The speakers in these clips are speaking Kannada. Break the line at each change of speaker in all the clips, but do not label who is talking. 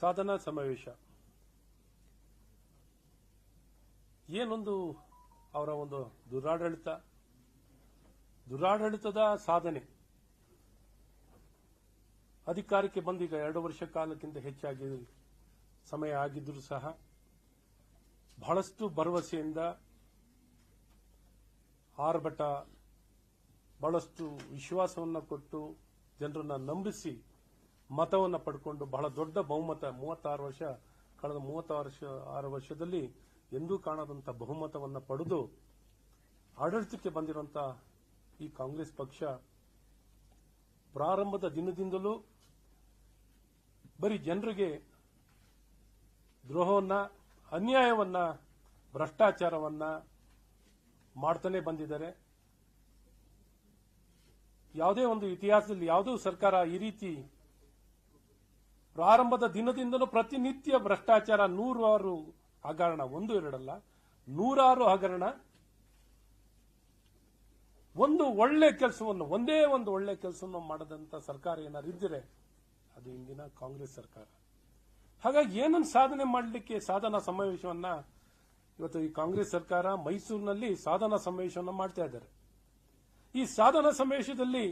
ಸಾಧನಾ ಸಮಾವೇಶ. ಏನೊಂದು ಅವರ ಒಂದು ದುರಾಡಳಿತ? ದುರಾಡಳಿತದ ಸಾಧನೆ. ಅಧಿಕಾರಕ್ಕೆ ಬಂದೀಗ ಎರಡು ವರ್ಷ ಕಾಲಕ್ಕಿಂತ ಹೆಚ್ಚಾಗಿ ಸಮಯ ಆಗಿದ್ದರೂ ಸಹ ಬಹಳಷ್ಟು ಭರವಸೆಯಿಂದ ಆರ್ಭಟ, ಬಹಳಷ್ಟು ವಿಶ್ವಾಸವನ್ನು ಕೊಟ್ಟು ಜನರನ್ನು ನಂಬಿಸಿ ಮತವನ್ನು ಪಡ್ಕೊಂಡು ಬಹಳ ದೊಡ್ಡ ಬಹುಮತ, ಮೂವತ್ತಾರು ವರ್ಷ, ಕಳೆದ ಮೂವತ್ತಾರು ಆರು ವರ್ಷದಲ್ಲಿ ಎಂದೂ ಕಾಣದಂತ ಬಹುಮತವನ್ನು ಪಡೆದು ಆಡಳಿತಕ್ಕೆ ಬಂದಿರುವಂತಹ ಈ ಕಾಂಗ್ರೆಸ್ ಪಕ್ಷ ಪ್ರಾರಂಭದ ದಿನದಿಂದಲೂ ಬರೀ ಜನರಿಗೆ ದ್ರೋಹವನ್ನ, ಅನ್ಯಾಯವನ್ನ, ಭ್ರಷ್ಟಾಚಾರವನ್ನ ಮಾಡ್ತಾನೆ ಬಂದಿದ್ದಾರೆ. ಯಾವುದೇ ಒಂದು ಇತಿಹಾಸದಲ್ಲಿ ಯಾವುದೂ ಸರ್ಕಾರ ಈ ರೀತಿ ಪ್ರಾರಂಭದ ದಿನದಿಂದಲೂ ಪ್ರತಿನಿತ್ಯ ಭ್ರಷ್ಟಾಚಾರ ನೂರಾರು ಹಗರಣ, ಒಂದು, ಎರಡಲ್ಲ, ನೂರಾರು ಹಗರಣ, ಒಂದು ಒಳ್ಳೆ ಕೆಲಸವನ್ನು, ಒಂದೇ ಒಂದು ಒಳ್ಳೆ ಕೆಲಸವನ್ನು ಮಾಡದಂತ ಸರ್ಕಾರ ಏನಾದ್ರು ಇದ್ದರೆ ಅದು ಇಂದಿನ ಕಾಂಗ್ರೆಸ್ ಸರ್ಕಾರ. ಹಾಗಾಗಿ ಏನನ್ನು ಸಾಧನೆ ಮಾಡಲಿಕ್ಕೆ ಸಾಧನಾ ಸಮಾವೇಶವನ್ನ ಇವತ್ತು ಈ ಕಾಂಗ್ರೆಸ್ ಸರ್ಕಾರ ಮೈಸೂರಿನಲ್ಲಿ ಸಾಧನಾ ಸಮಾವೇಶವನ್ನು ಮಾಡ್ತಾ ಇದ್ದಾರೆ. ಈ ಸಾಧನಾ ಸಮಾವೇಶದಲ್ಲಿ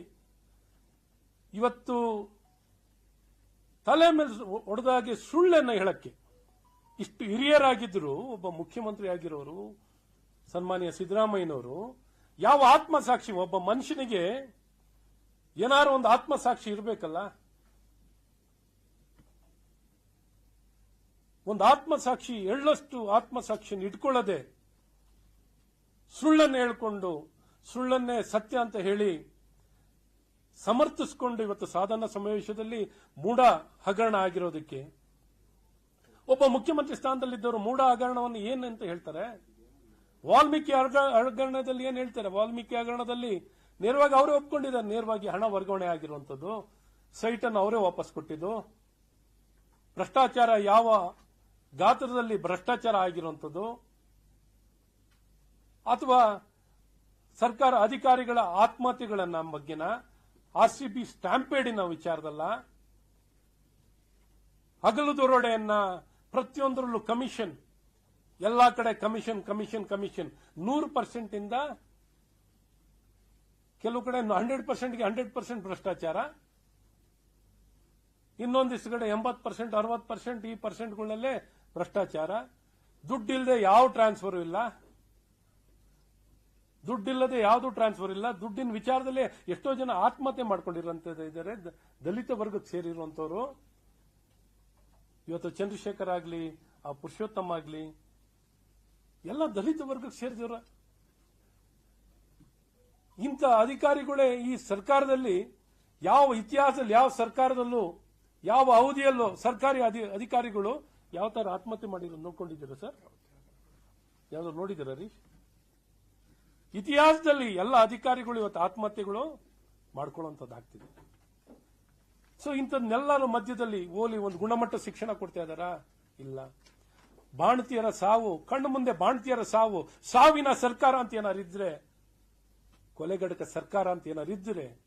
ಇವತ್ತು ತಲೆ ಮೇಲೆ ಒಡೆದಾಗೆ ಸುಳ್ಳನ್ನ ಹೇಳಕ್ಕೆ ಇಷ್ಟು ಹಿರಿಯರಾಗಿದ್ದರು ಒಬ್ಬ ಮುಖ್ಯಮಂತ್ರಿ ಆಗಿರೋರು ಸನ್ಮಾನ್ಯ ಸಿದ್ದರಾಮಯ್ಯನವರು, ಯಾವ ಆತ್ಮಸಾಕ್ಷಿ, ಒಬ್ಬ ಮನುಷ್ಯನಿಗೆ ಏನಾರು ಒಂದು ಆತ್ಮಸಾಕ್ಷಿ ಇರಬೇಕಲ್ಲ? ಒಂದು ಆತ್ಮಸಾಕ್ಷಿ ಎಳ್ಳಷ್ಟು ಆತ್ಮಸಾಕ್ಷಿಯನ್ನು ಇಟ್ಕೊಳ್ಳದೆ ಸುಳ್ಳನ್ನು ಹೇಳ್ಕೊಂಡು ಸುಳ್ಳನ್ನೇ ಸತ್ಯ ಅಂತ ಹೇಳಿ ಸಮರ್ಥಿಸಿಕೊಂಡು ಇವತ್ತು ಸಾಧನ ಸಮಾವೇಶದಲ್ಲಿ ಮೂಢ ಹಗರಣ ಆಗಿರೋದಕ್ಕೆ. ಒಬ್ಬ ಮುಖ್ಯಮಂತ್ರಿ ಸ್ಥಾನದಲ್ಲಿದ್ದವರು ಮೂಢ ಹಗರಣವನ್ನು ಏನು ಅಂತ ಹೇಳ್ತಾರೆ? ವಾಲ್ಮೀಕಿ ಹಗ- ಹಗರಣದಲ್ಲಿ ಏನ್ ಹೇಳ್ತಾರೆ? ವಾಲ್ಮೀಕಿ ಹಗರಣದಲ್ಲಿ ನೇರವಾಗಿ ಅವರೇ ಒಪ್ಕೊಂಡಿದ್ದಾರೆ. ನೇರವಾಗಿ ಹಣ ವರ್ಗಾವಣೆ ಆಗಿರುವಂತದ್ದು ಸೈಟ್ ಅನ್ನು ಅವರೇ ವಾಪಸ್ ಕೊಟ್ಟಿದ್ದು. ಭ್ರಷ್ಟಾಚಾರ ಯಾವ ಗಾತ್ರದಲ್ಲಿ ಭ್ರಷ್ಟಾಚಾರ ಆಗಿರುವಂತದ್ದು ಅಥವಾ ಸರ್ಕಾರ ಅಧಿಕಾರಿಗಳ ಆತ್ಮಹತ್ಯೆಗಳನ್ನ ಬಗ್ಗೆನ? ಆರ್ಸಿಬಿ ಸ್ಟಾಂಪೇಡಿನ ವಿಚಾರದಲ್ಲ. ಹಗಲು ದೊರೋಡೆಯನ್ನ ಪ್ರತಿಯೊಂದರಲ್ಲೂ ಕಮಿಷನ್, ಎಲ್ಲಾ ಕಡೆ ಕಮಿಷನ್ ಕಮಿಷನ್ ಕಮಿಷನ್. ನೂರು ಪರ್ಸೆಂಟ್ ಇಂದ ಕೆಲವು ಕಡೆ ಹಂಡ್ರೆಡ್ ಪರ್ಸೆಂಟ್ಗೆ ಹಂಡ್ರೆಡ್ ಪರ್ಸೆಂಟ್ ಭ್ರಷ್ಟಾಚಾರ. ಇನ್ನೊಂದಿಷ್ಟು ಕಡೆ ಎಂಬತ್ತು ಪರ್ಸೆಂಟ್, ಅರವತ್ತು ಪರ್ಸೆಂಟ್, ಈ ಪರ್ಸೆಂಟ್ಗಳಲ್ಲೇ ಭ್ರಷ್ಟಾಚಾರ. ದುಡ್ಡಿಲ್ಲದೆ ಯಾವ ಟ್ರಾನ್ಸ್ಫರ್ ಇಲ್ಲ. ದುಡ್ಡಿಲ್ಲದೆ ಯಾವುದು ಟ್ರಾನ್ಸ್ಫರ್ ಇಲ್ಲ. ದುಡ್ಡಿನ ವಿಚಾರದಲ್ಲಿ ಎಷ್ಟೋ ಜನ ಆತ್ಮಹತ್ಯೆ ಮಾಡ್ಕೊಂಡಿರಂತ ಇದ್ದಾರೆ. ದಲಿತ ವರ್ಗಕ್ಕೆ ಸೇರಿರುವಂತವರು ಇವತ್ತು ಚಂದ್ರಶೇಖರ್ ಆಗ್ಲಿ, ಆ ಪುರುಷೋತ್ತಮ ಆಗ್ಲಿ, ಎಲ್ಲ ದಲಿತ ವರ್ಗಕ್ಕೆ ಸೇರಿದವರ. ಇಂಥ ಅಧಿಕಾರಿಗಳೇ ಈ ಸರ್ಕಾರದಲ್ಲಿ ಯಾವ ಇತಿಹಾಸದಲ್ಲಿ, ಯಾವ ಸರ್ಕಾರದಲ್ಲೂ, ಯಾವ ಅವಧಿಯಲ್ಲೂ ಸರ್ಕಾರಿ ಅಧಿ- ಅಧಿಕಾರಿಗಳು ಯಾವ ತರ ಆತ್ಮಹತ್ಯೆ ಮಾಡಿರೋ ನೋಡ್ಕೊಂಡಿದ್ದೀರಾ ಸರ್? ಯಾವ್ದು ನೋಡಿದ್ದೀರಾ ರೀ? ಇತಿಹಾಸದಲ್ಲಿ ಎಲ್ಲ ಅಧಿಕಾರಿಗಳು ಇವತ್ತು ಆತ್ಮಹತ್ಯೆಗಳು ಮಾಡ್ಕೊಳ್ಳುವಂಥದ್ದಾಗ್ತಿದೆ. ಸೊ ಇಂಥದ್ನೆಲ್ಲರ ಮಧ್ಯದಲ್ಲಿ ಓಲಿ ಒಂದು ಗುಣಮಟ್ಟ ಶಿಕ್ಷಣ ಕೊಡ್ತಾ ಇದ್ದಾರಾ? ಇಲ್ಲ. ಬಾಣತಿಯರ ಸಾವು, ಕಣ್ಣು ಮುಂದೆ ಬಾಣತಿಯರ ಸಾವು, ಸಾವಿನ ಸರ್ಕಾರ ಅಂತ ಏನಾರು ಇದ್ರೆ ಕೊಲೆಗಡಕ ಸರ್ಕಾರ ಅಂತ ಏನಾರು ಇದ್ರೆ,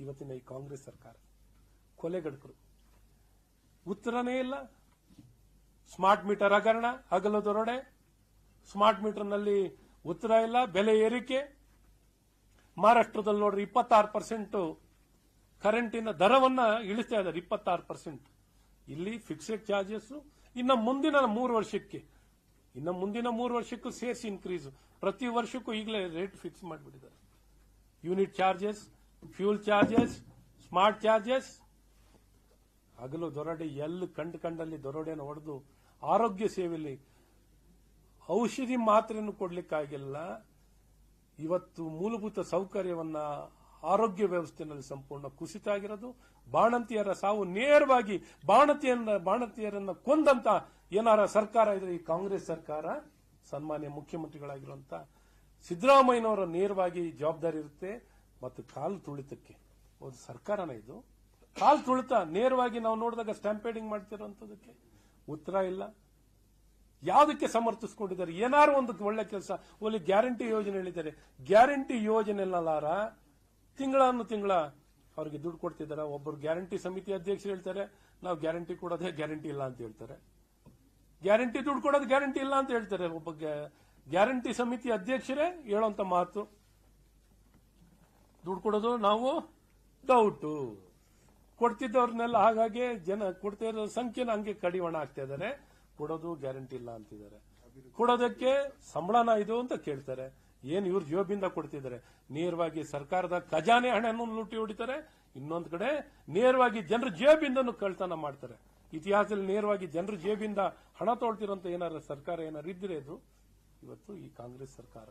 ಇವತ್ತಿನ ಈ ಕಾಂಗ್ರೆಸ್ ಸರ್ಕಾರ ಕೊಲೆಗಡಕರು ಉತ್ತರನೇ ಇಲ್ಲ. ಸ್ಮಾರ್ಟ್ ಮೀಟರ್ ಹಗರಣ, ಹಗಲು ದೊರಡೆ. ಸ್ಮಾರ್ಟ್ ಮೀಟರ್ನಲ್ಲಿ ಉತ್ತರ ಇಲ್ಲ, ಬೆಲೆ ಏರಿಕೆ. ಮಹಾರಾಷ್ಟ್ರದಲ್ಲಿ ನೋಡ್ರಿ ಇಪ್ಪತ್ತಾರು ಪರ್ಸೆಂಟ್ ಕರೆಂಟಿನ ದರವನ್ನ ಇಳಿಸ್ತಾ ಇದ್ದಾರೆ, ಇಪ್ಪತ್ತಾರು ಪರ್ಸೆಂಟ್ ಇಲ್ಲಿ ಫಿಕ್ಸೆಡ್ ಚಾರ್ಜಸ್ ಇನ್ನು ಮುಂದಿನ ಮೂರು ವರ್ಷಕ್ಕೆ. ಇನ್ನು ಮುಂದಿನ ಮೂರು ವರ್ಷಕ್ಕೂ ಸೇರಿಸಿ ಇನ್ಕ್ರೀಸ್ ಪ್ರತಿ ವರ್ಷಕ್ಕೂ ಈಗಲೇ ರೇಟ್ ಫಿಕ್ಸ್ ಮಾಡಿಬಿಟ್ಟಿದ್ದಾರೆ. Unit charges fuel charges smart charges ಹಗಲು ದೊರಡೆ ಎಲ್ಲಿ ಕಂಡು ಕಂಡಲ್ಲಿ ದೊರಡೆಯನ್ನು ಹೊಡೆದು ಆರೋಗ್ಯ ಸೇವೆಯಲ್ಲಿ ಔಷಧಿ ಮಾತ್ರೆಯನ್ನು ಕೊಡಲಿಕ್ಕಾಗಿಲ್ಲ. ಇವತ್ತು ಮೂಲಭೂತ ಸೌಕರ್ಯವನ್ನ ಆರೋಗ್ಯ ವ್ಯವಸ್ಥೆಯಲ್ಲಿ ಸಂಪೂರ್ಣ ಕುಸಿತ ಆಗಿರೋದು ಬಾಣಂತಿಯರ ಸಾವು ನೇರವಾಗಿ ಬಾಣತಿಯನ್ನ, ಬಾಣತಿಯರನ್ನ ಕೊಂದಂತ ಏನಾರ ಸರ್ಕಾರ ಇದ್ರೆ ಈ ಕಾಂಗ್ರೆಸ್ ಸರ್ಕಾರ, ಸನ್ಮಾನ್ಯ ಮುಖ್ಯಮಂತ್ರಿಗಳಾಗಿರುವಂತ ಸಿದ್ದರಾಮಯ್ಯನವರ ನೇರವಾಗಿ ಜವಾಬ್ದಾರಿ ಇರುತ್ತೆ. ಮತ್ತು ಕಾಲು ತುಳಿತಕ್ಕೆ ಒಂದು ಸರ್ಕಾರನ ಇದು. ಕಾಲು ತುಳಿತ ನೇರವಾಗಿ ನಾವು ನೋಡಿದಾಗ ಸ್ಟ್ಯಾಂಪೇಡಿಂಗ್ ಮಾಡ್ತಿರೋಂಥದಕ್ಕೆ ಉತ್ತರ ಇಲ್ಲ. ಯಾವುದಕ್ಕೆ ಸಮರ್ಥಿಸ್ಕೊಂಡಿದ್ದಾರೆ? ಏನಾರು ಒಂದು ಒಳ್ಳೆ ಕೆಲಸ ಒಳ್ಳೆ ಗ್ಯಾರಂಟಿ ಯೋಜನೆ ಹೇಳಿದ್ದಾರೆ. ಗ್ಯಾರಂಟಿ ಯೋಜನೆಲಾರ ತಿಂಗಳನ್ನು ತಿಂಗಳ ಅವರಿಗೆ ದುಡ್ಡು ಕೊಡ್ತಿದ್ದಾರೆ. ಒಬ್ಬರು ಗ್ಯಾರಂಟಿ ಸಮಿತಿ ಅಧ್ಯಕ್ಷರು ಹೇಳ್ತಾರೆ, ನಾವು ಗ್ಯಾರಂಟಿ ಕೊಡೋದೇ ಗ್ಯಾರಂಟಿ ಇಲ್ಲ ಅಂತ ಹೇಳ್ತಾರೆ. ಗ್ಯಾರಂಟಿ ದುಡ್ಡು ಕೊಡೋದು ಗ್ಯಾರಂಟಿ ಇಲ್ಲ ಅಂತ ಹೇಳ್ತಾರೆ ಒಬ್ಬ ಗ್ಯಾರಂಟಿ ಸಮಿತಿ ಅಧ್ಯಕ್ಷರೇ ಹೇಳೋಂತ ಮಾತು. ದುಡ್ಡು ಕೊಡೋದು ನಾವು ಡೌಟು ಕೊಡ್ತಿದ್ದವ್ರನ್ನೆಲ್ಲ ಹಾಗಾಗಿ ಜನ ಕೊಡ್ತಾ ಇರೋ ಸಂಖ್ಯೆನ ಹಂಗೆ ಕಡಿವಾಣ ಆಗ್ತಾ ಇದ್ದಾರೆ. ಕೊಡೋದು ಗ್ಯಾರಂಟಿ ಇಲ್ಲ ಅಂತಿದ್ದಾರೆ. ಕೊಡೋದಕ್ಕೆ ಸಂಬಳನ ಇದು ಅಂತ ಕೇಳ್ತಾರೆ. ಏನ್ ಇವ್ರ ಜೋಬಿಂದ ಕೊಡ್ತಿದ್ದಾರೆ? ನೇರವಾಗಿ ಸರ್ಕಾರದ ಖಜಾನೆ ಹಣವನ್ನು ಲೂಟಿ ಹೊಡಿತಾರೆ. ಇನ್ನೊಂದು ಕಡೆ ನೇರವಾಗಿ ಜನರ ಜೇಬಿಂದನೂ ಕಳ್ತನ ಮಾಡ್ತಾರೆ. ಇತಿಹಾಸದಲ್ಲಿ ನೇರವಾಗಿ ಜನರ ಜೇಬಿಂದ ಹಣ ತೊಳ್ತಿರೋಂತ ಏನಾರ ಸರ್ಕಾರ ಏನಾರು ಇದ್ರೆ ಇದು? ಇವತ್ತು ಈ ಕಾಂಗ್ರೆಸ್ ಸರ್ಕಾರ.